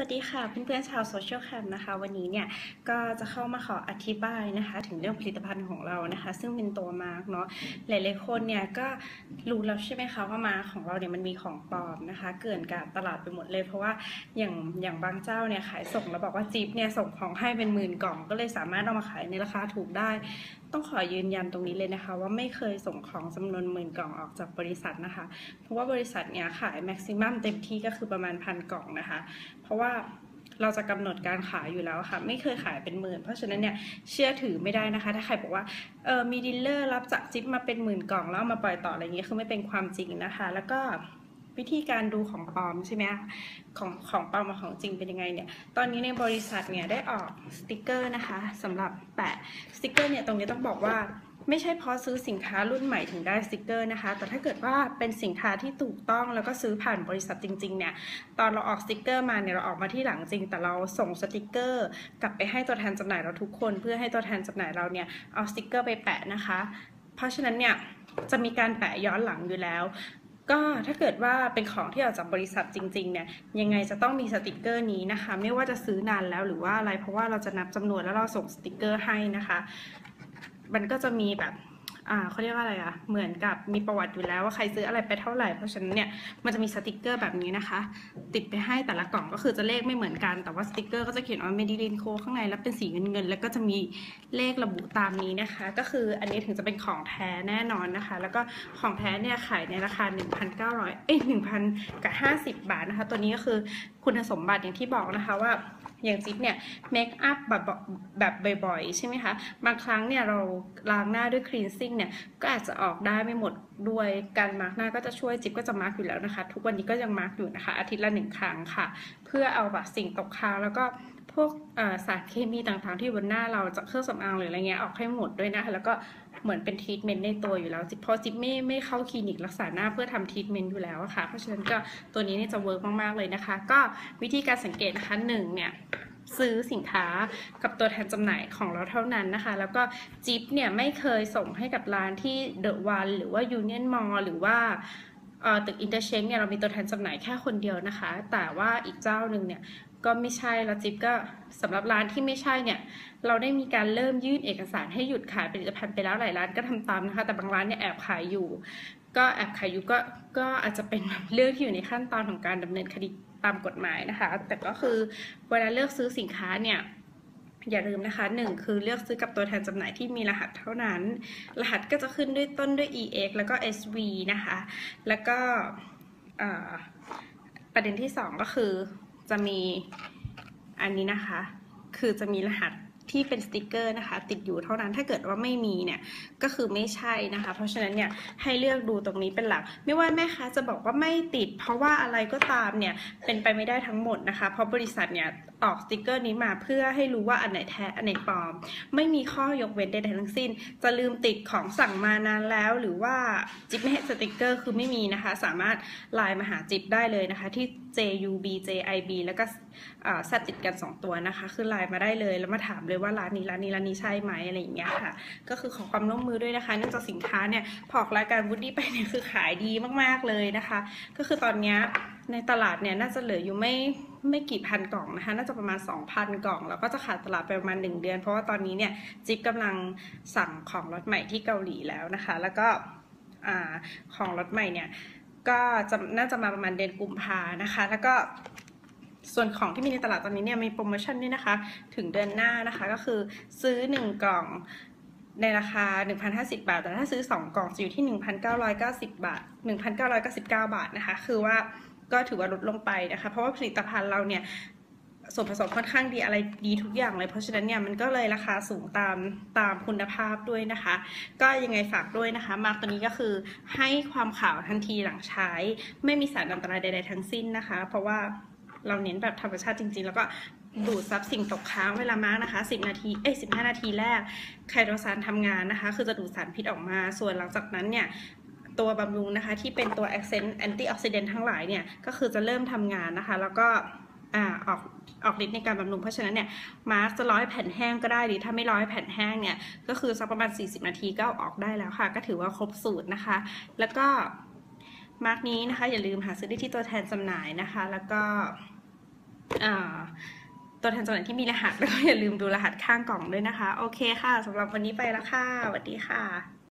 วัสดีค่ะเพื่อนๆชาวโซเชียลแคมนะคะ วันนี้เนี่ยก็จะเข้ามาขออธิบายนะคะ ถึงเรื่องผลิตภัณฑ์ของเรานะคะ ซึ่งเป็นตัวมาร์กเนาะหลายๆคนเนี่ยก็รู้แล้วใช่ไหมคะว่ามาร์กของเราเนี่ยมันมีของปลอมนะคะ เกินการตลาดไปหมดเลย เพราะว่าอย่างอย่างบางเจ้าเนี่ยขายส่งแล้วบอกว่าจิ๊บเนี่ยส่งของให้เป็นหมื่นกล่อง ก็เลยสามารถเอามาขายในราคาถูกได้ ต้องขอยืนยันตรงนี้เลยนะคะ ว่าไม่เคยส่งของจำนวนหมื่นกล่องออกจากบริษัทนะคะ เพราะว่าบริษัทเนี่ยขายแม็กซิมัมเต็มที่ก็คือประมาณพันกล่องนะคะ ราะว่าเราจะกำหนดการขายอยู่แล้วค่ะ ไม่เคยขายเป็นหมื่น เพราะฉะนั้นเนี่ยเชื่อถือไม่ได้นะคะ ถ้าใครบอกว่าเออมีดีลเลอร์รับจากจิ๊บมาเป็นหมื่นกล่องแล้วามาปล่อยต่ออะไรเงี้ยคือไม่เป็นความจริงนะคะ แล้วก็วิธีการดูของปลอมใช่ไหมของของปลอมกับของจริงเป็นยังไงเนี่ย ตอนนี้ในบริษัทเนี่ยได้ออกสติกเกอร์นะคะสำหรับแปะสติกเกอร์เนี่ยตรงนี้ต้องบอกว่า ไม่ใช่เพราะซื้อสินค้ารุ่นใหม่ถึงได้สติกเกอร์นะคะ แต่ถ้าเกิดว่าเป็นสินค้าที่ถูกต้องแล้วก็ซื้อผ่านบริษัทจริงๆเนี่ย ตอนเราออกสติกเกอร์มาเนี่ยเราออกมาที่หลังจริง แต่เราส่งสติกเกอร์ กลับไปให้ตัวแทนจำหน่ายเราทุกคน เพื่อให้ตัวแทนจำหน่ายเราเนี่ยเอาสติกเกอร์ไปแปะนะคะ เพราะฉะนั้นเนี่ยจะมีการแปะย้อนหลังอยู่แล้วก็ถ้าเกิดว่าเป็นของที่ออกจากบริษัทจริงๆเนี่ยยังไงจะต้องมีสติกเกอร์นี้นะคะ ไม่ว่าจะซื้อนานแล้วหรือว่าอะไรเพราะว่าเราจะนับจำนวนแล้วเราส่งสติกเกอร์ให้นะคะ มันก็จะมีแบบ อ่าเขาเรียกว่าอะไรอะเหมือนกับมีประวัติอยู่แล้วว่าใครซื้ออะไรไปเท่าไหร่ เพราะฉะนั้นเนี่ย มันจะมีสติกเกอร์แบบนี้นะคะ ติดไปให้แต่ละกล่องก็คือจะเลขไม่เหมือนกัน แต่ว่าสติกเกอร์ก็จะเขียนว่าเมดิลินโคข้างในแล้วเป็นสีเงินเงินๆแล้วก็จะมีเลขระบุตามนี้นะคะ ก็คืออันนี้ถึงจะเป็นของแท้แน่นอนนะคะ แล้วก็ของแท้เนี่ยขายในราคา 1,900 เอ้ย1,050 บาทนะคะ ตัวนี้ก็คือคุณสมบัติอย่างที่บอกนะคะว่า อย่างจิ๊บเนี่ยเมคอัพแบบแบบบ่อยๆ ใช่ไหมคะ บางครั้งเนี่ยเราล้างหน้าด้วยคลีนซิ่งเนี่ยก็อาจจะออกได้ไม่หมดด้วยการมาร์กหน้าก็จะช่วยจิ๊บก็จะมาร์กอยู่แล้วนะคะ ทุกวันนี้ก็ยังมาร์กอยู่นะคะ อาทิตย์ละหนึ่งครั้งค่ะ เพื่อเอาแบบสิ่งตกค้างแล้วก็ พวกสารเคมีต่างๆ ที่บนหน้าเราจากเครื่องสำอางหรืออะไรเงี้ยออกให้หมดด้วยนะคะแล้วก็เหมือนเป็นทรีทเมนต์ในตัวอยู่แล้วจิ๊บเพราะจิ๊บไม่ไม่เข้าคลินิกรักษาหน้าเพื่อทำทรีทเมนต์อยู่แล้วค่ะ เพราะฉะนั้นก็ตัวนี้นี่จะเวิร์กมากๆเลยนะคะ ก็วิธีการสังเกตนะคะหนึ่งเนี่ยซื้อสินค้ากับตัวแทนจำหน่ายของเราเท่านั้นนะคะ แล้วก็จิ๊บเนี่ยไม่เคยส่งให้กับร้านที่เดอะวันหรือว่ายูเนียนมอลหรือว่าตึกอินเตอร์เชนเนี่ยเรามีตัวแทนจำหน่ายแค่คนเดียวนะคะ แต่ว่าอีกเจ้าหนึ่งเนี่ย ก็ไม่ใช่แล้วจิ๊บก็สำหรับร้านที่ไม่ใช่เนี่ย เราได้มีการเริ่มยื่นเอกสารให้หยุดขายผลิตภัณฑ์ไปแล้วหลายร้านก็ทำตามนะคะ แต่บางร้านเนี่ยแอบขายอยู่ ก็แอบขายอยู่ก็ก็อาจจะเป็นเรื่องที่อยู่ในขั้นตอนของการดำเนินคดีตามกฎหมายนะคะ แต่ก็คือเวลาเลือกซื้อสินค้าเนี่ยอย่าลืมนะคะหนึ่งคือเลือกซื้อกับตัวแทนจำหน่ายที่มีรหัสเท่านั้น รหัสก็จะขึ้นด้วยต้นด้วย ex แล้วก็ sv นะคะ แล้วก็ประเด็นที่สองก็คือ จะมีอันนี้นะคะ คือจะมีรหัสที่เป็นสติกเกอร์นะคะ ติดอยู่เท่านั้นถ้าเกิดว่าไม่มีเนี่ยก็คือไม่ใช่นะคะ เพราะฉะนั้นเนี่ยให้เลือกดูตรงนี้เป็นหลัก ไม่ว่าแม่ค้าจะบอกว่าไม่ติด เพราะว่าอะไรก็ตามเนี่ยเป็นไปไม่ได้ทั้งหมดนะคะ เพราะบริษัทเนี่ย ออกสติกเกอร์นี้มาเพื่อให้รู้ว่าอันไหนแท้อันไหนปลอม ไม่มีข้อยกเว้นใดๆทั้งสิ้น จะลืมติดของสั่งมานานแล้ว หรือว่าจิ๊บไม่ให้สติกเกอร์คือไม่มีนะคะ สามารถไลน์มาหาจิ๊บได้เลยนะคะ ที่ JUB JIB แล้วก็แซดติดกัน 2 ตัวนะคะ คือไลน์มาได้เลยแล้วมาถามเลยว่าร้านนี้ร้านนี้ร้านนี้ใช่ไหมอะไรอย่างเงี้ยค่ะ ก็คือขอความร่วมมือด้วยนะคะ เนื่องจากสินค้าเนี่ยพอกรายการวูดดี้ไปเนี่ยคือขายดีมากๆเลยนะคะ ก็คือตอนเนี้ย ในตลาดเนี่ยน่าจะเหลืออยู่ไม่ไม่กี่พันกล่องนะคะน่าจะประมาณ 2,000 กล่อง แล้วก็จะขาดตลาดไปประมาณ 1 เดือน เพราะว่าตอนนี้เนี่ยจิ๊บกำลังสั่งของรถใหม่ที่เกาหลีแล้วนะคะ แล้วก็ของรถใหม่เนี่ยก็จะน่าจะมาประมาณเดือนกุมภานะคะ แล้วก็ส่วนของที่มีในตลาดตอนนี้เนี่ยมีโปรโมชั่นด้วยนะคะ ถึงเดือนหน้านะคะก็คือซื้อ 1 กล่องในราคา 1,050 บาท แต่ถ้าซื้อ 2 กล่องจะอยู่ที่ 1,990 บาท 1,999 บาทนะคะ คือว่า ก็ถือว่าลดลงไปนะคะ เพราะว่าผลิตภัณฑ์เราเนี่ยส่วนผสมค่อนข้างดีอะไรดีทุกอย่างเลย เพราะฉะนั้นเนี่ยมันก็เลยราคาสูงตามตามคุณภาพด้วยนะคะ ก็ยังไงฝากด้วยนะคะ มาร์กตัวนี้ก็คือให้ความขาวทันทีหลังใช้ ไม่มีสารอันตรายใด ๆ ทั้งสิ้นนะคะ เพราะว่าเราเน้นแบบธรรมชาติจริง ๆ แล้วก็ดูดซับสิ่งตกค้างเวลามาร์กนะคะ 10 นาที เอ้ย 15 นาทีแรกไคโดซานทำงานนะคะ คือจะดูดสารพิษออกมา ส่วนหลังจากนั้นเนี่ย ตัวบำรุงนะคะที่เป็นตัว accent antioxidant ทั้งหลายเนี่ยก็คือจะเริ่มทำงานนะคะ แล้วก็อออกออกฤทธิ์ในการบำรุงเพราะฉะนั้นเนี่ยมาร์กจะร้อยแผ่นแห้งก็ได้หรือถ้าไม่ร้อยแผ่นแห้งเนี่ยก็คือสักประมาณ 40 นาทีก็ออกได้แล้วค่ะ ก็ถือว่าครบสูตรนะคะ แล้วก็มาร์กนี้นะคะ อย่าลืมหาซื้อได้ที่ตัวแทนจำหน่ายนะคะ แล้วก็ตัวแทนจำหน่ายที่มีรหัสแล้วก็อย่าลืมดูรหัสข้างกล่องด้วยนะคะ โอเคค่ะสำหรับวันนี้ไปแล้วค่ะสวัสดีค่ะ